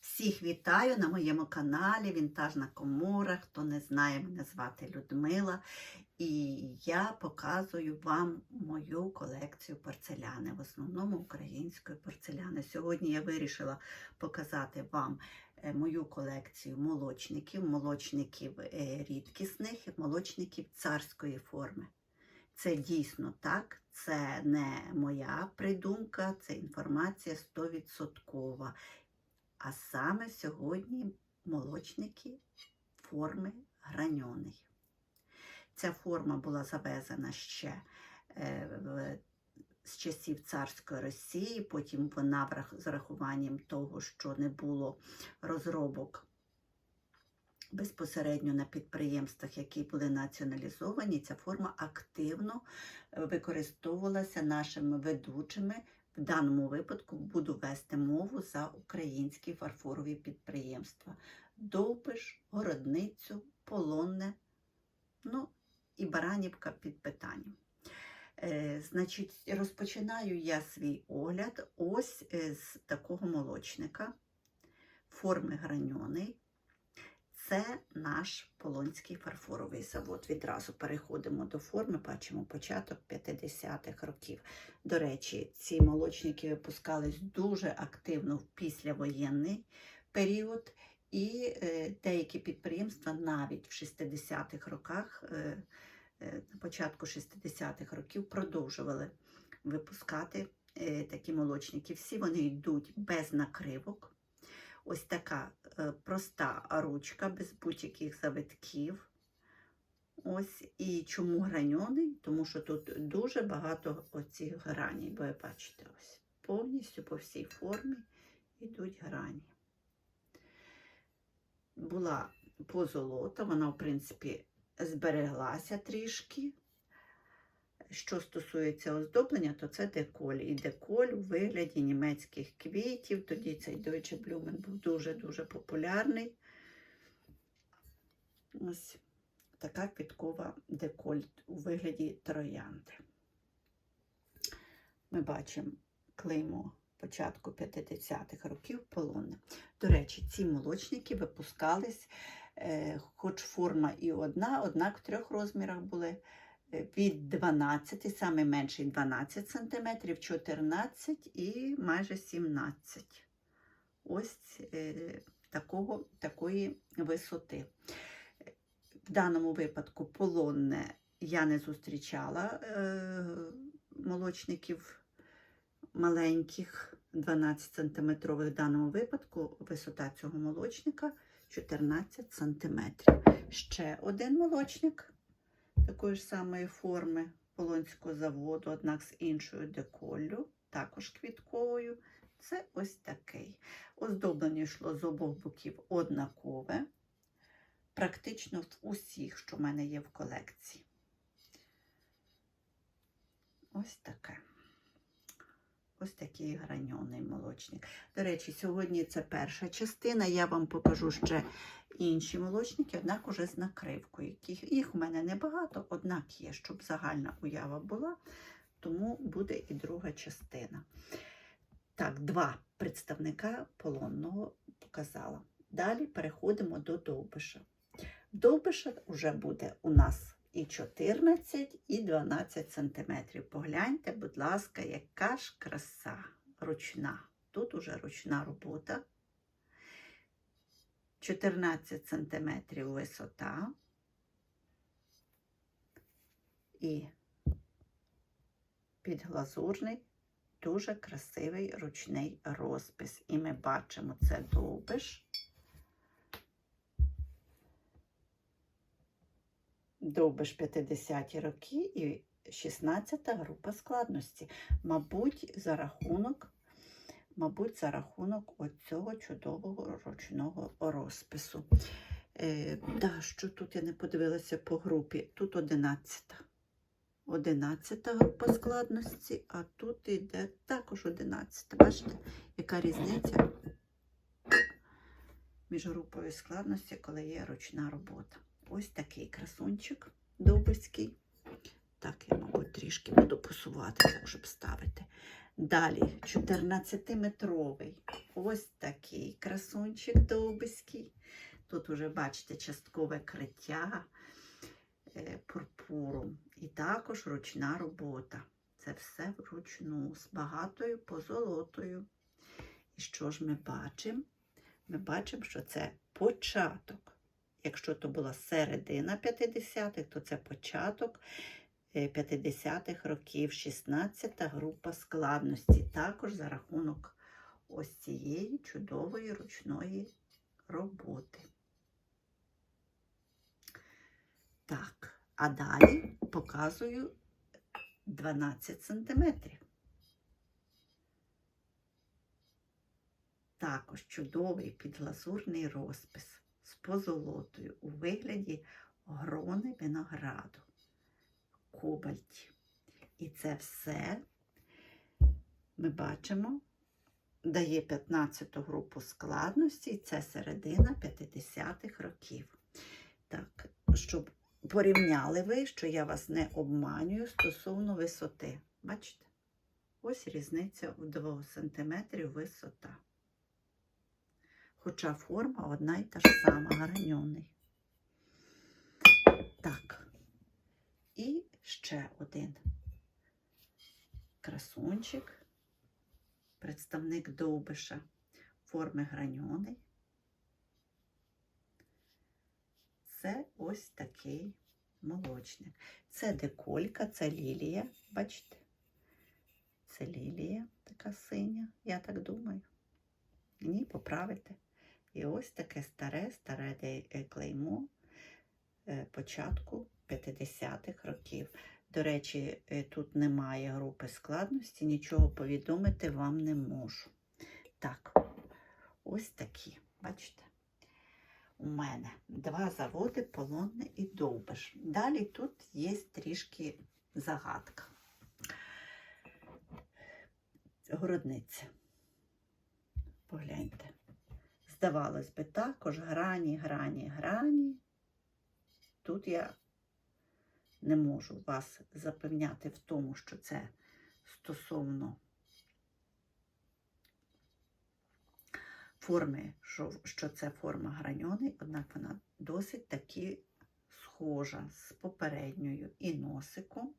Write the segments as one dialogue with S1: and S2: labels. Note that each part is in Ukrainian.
S1: Всіх вітаю на моєму каналі Вінтажна Комора. Хто не знає, мене звати Людмила. І я показую вам мою колекцію порцеляни, в основному української порцеляни. Сьогодні я вирішила показати вам е, мою колекцію молочників, молочників е, рідкісних молочників царської форми. Це дійсно так, це не моя придумка, це інформація 100%. А саме сьогодні молочники форми граньоний. Ця форма була завезена ще е, з часів царської Росії, потім вона з рахуванням того, що не було розробок безпосередньо на підприємствах, які були націоналізовані, ця форма активно е, використовувалася нашими ведучими. В даному випадку буду вести мову за українські фарфорові підприємства: Довбиш, Городницю, Полонне, ну і Баранівка під питанням. Е, значить, розпочинаю я свій огляд ось е, з такого молочника форми граньоний. Це наш Полонський фарфоровий завод. Відразу переходимо до форми, бачимо початок 50-х років. До речі, ці молочники випускались дуже активно в післявоєнний період, і е, деякі підприємства навіть в 60-х роках, е, е, на початку 60-х років, продовжували випускати такі молочники. Всі вони йдуть без накривок. Ось така проста ручка без будь-яких завитків. Ось і чому граньоний? Тому що тут дуже багато оцих граней. Ви бачите, ось повністю по всій формі йдуть грані. Була позолота, вона, в принципі, збереглася трішки. Що стосується оздоблення, то це деколь. І деколь у вигляді німецьких квітів. Тоді цей Deutsche Blumen був дуже-дуже популярний. Ось така квіткова деколь у вигляді троянди. Ми бачимо клеймо початку 50-х років полонне. До речі, ці молочники випускались, е, хоч форма і одна, однак в трьох розмірах були від 12, саме менший 12 см, 14 і майже 17 Ось е, такого, такої висоти. В даному випадку полонне я не зустрічала е, молочників маленьких 12 см. В даному випадку висота цього молочника 14 см. Ще один молочник такої ж самої форми Полонського заводу, однак з іншою деколлю, також квітковою. Це ось такий. Оздоблення йшло з обох боків однакове, практично в усіх, що в мене є в колекції. Ось таке. Ось такий граньоний молочник. До речі, сьогодні це перша частина. Я вам покажу ще інші молочники, однак уже з накривкою. Їх у мене небагато, однак є, щоб загальна уява була, тому буде і друга частина. Так, два представника полонного показала. Далі переходимо до довбиша. Довбиша вже буде у нас і 14, і 12 сантиметрів. Погляньте, будь ласка, яка ж краса ручна. Тут уже ручна робота. 14 сантиметрів висота. І підглазурний дуже красивий ручний розпис. І ми бачимо це довбиш. Довбиш 50-ті роки і 16-та група складності. Мабуть, за рахунок, мабуть, за рахунок оцього чудового ручного розпису. Е, да, що тут я не подивилася по групі. Тут 11. 11 група складності, а тут йде також 11. Бачите, яка різниця між групою складності, коли є ручна робота. Ось такий красунчик довбиський. Так, я, мабуть, трішки буду посувати, так, щоб ставити. Далі 14-метровий. Ось такий красунчик довбиський. Тут уже бачите часткове криття е, пурпуром. І також ручна робота. Це все вручну з багатою позолотою. І що ж ми бачимо? Ми бачимо, що це початок. Якщо то була середина 50-х, то це початок е, 50-х років, 16-та група складності. Також за рахунок ось цієї чудової ручної роботи. Так, а далі показую 12 сантиметрів. Також чудовий підглазурний розпис з позолотою у вигляді грони винограду, кобальті. І це все ми бачимо, дає 15 ту групу складності, і це середина 50-х років. Так, щоб порівняли ви, що я вас не обманюю стосовно висоти. Бачите? Ось різниця в 2 см висота. Хоча форма одна і та ж сама, граньоний. Так. І ще один красунчик, представник довбиша форми граньоний. Це ось такий молочник. Це деколька, це лілія. Бачите? Це лілія така синя, я так думаю. Ні, поправите. І ось таке старе, старе е, клеймо е, початку 50-х років. До речі, е, тут немає групи складності, нічого повідомити вам не можу. Так, ось такі, бачите? У мене два заводи полонне і довбиш. Далі тут є трішки загадка. Городниця. Погляньте. Здавалось би, також грані, грані, грані. Тут я не можу вас запевняти в тому, що це стосовно форми, що, це форма граньоний, однак вона досить таки схожа з попередньою і носиком.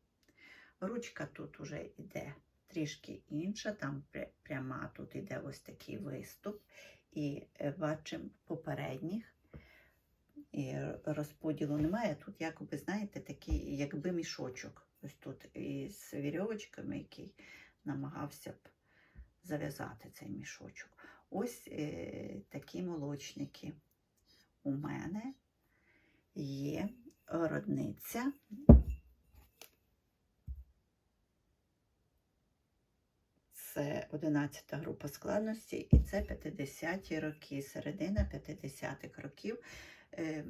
S1: Ручка тут уже йде трішки інша, там пряма, тут йде ось такий виступ. І е, бачимо попередніх. І розподілу немає. Тут, якби, знаєте, такий, якби мішочок. Ось тут із вірьовочками, який намагався б зав'язати цей мішочок. Ось е, такі молочники у мене є родниця. Це 11 група складності, і це 50-ті роки, середина 50-х років. Е,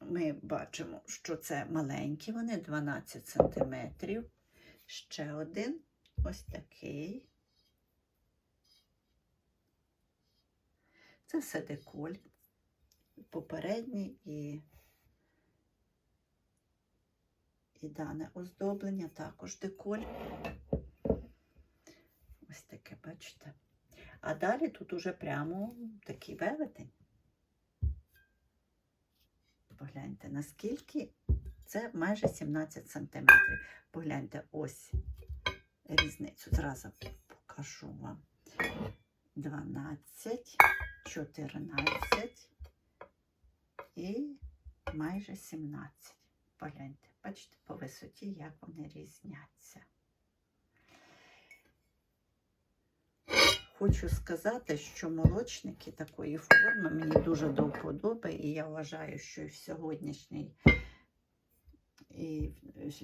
S1: Ми бачимо, що це маленькі, вони 12 см. Ще один ось такий. Це все деколь. Попередній і, і дане оздоблення також деколь. Ось таке, бачите. А далі тут уже прямо такий велетень. Погляньте, наскільки це майже 17 сантиметрів. Погляньте, ось різницю. Зразу покажу вам. 12, 14 і майже 17. Погляньте, бачите, по висоті, як вони різняться. Хочу сказати, що молочники такої форми мені дуже до вподоби, і я вважаю, що і в сьогоднішній і,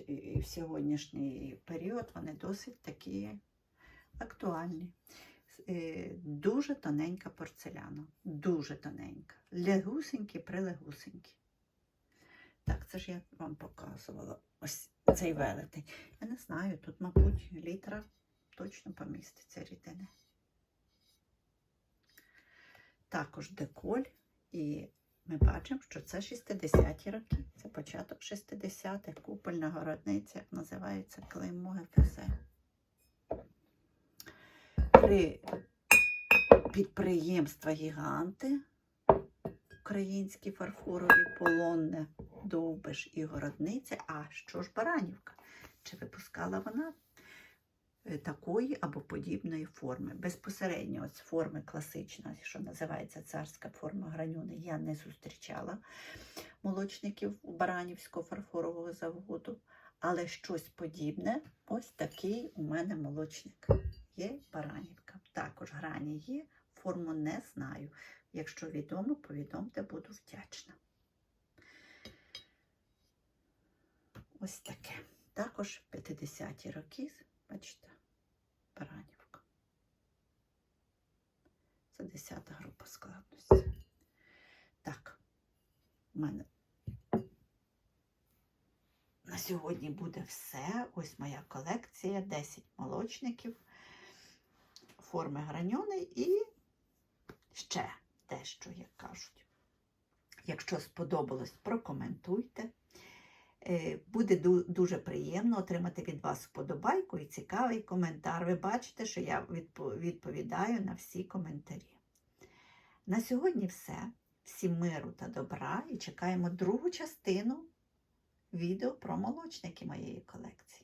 S1: і в сьогоднішній період вони досить такі актуальні. Е, Дуже тоненька порцеляна, дуже тоненька. Легусенькі, прилегусенькі. Так, це ж я вам показувала ось цей велетень. Я не знаю, тут, мабуть, літра точно поміститься рідини. Також деколь, і ми бачимо, що це 60-ті роки. Це початок 60-х, купольна городниця, називається клеймо ГФЗ. три підприємства гіганти. Українські фарфорові полонне, Довбиш і Городниця. А що ж Баранівка? Чи випускала вона такої або подібної форми? Безпосередньо ось форми класична, що називається царська форма гранюни, я не зустрічала молочників Баранівського фарфорового заводу. Але щось подібне, ось такий у мене молочник. Є Баранівка. Також грані є, форму не знаю. Якщо відомо, повідомте, буду вдячна. Ось таке. Також 50-ті роки, бачите, Баранівка. Це 10 група складності. Так, у мене на сьогодні буде все. Ось моя колекція, 10 молочників, форми граньони і ще дещо, як кажуть. Якщо сподобалось, прокоментуйте. Е, Буде дуже приємно отримати від вас вподобайку і цікавий коментар. Ви бачите, що я відповідаю на всі коментарі. На сьогодні все. Всім миру та добра і чекаємо другу частину відео про молочники моєї колекції.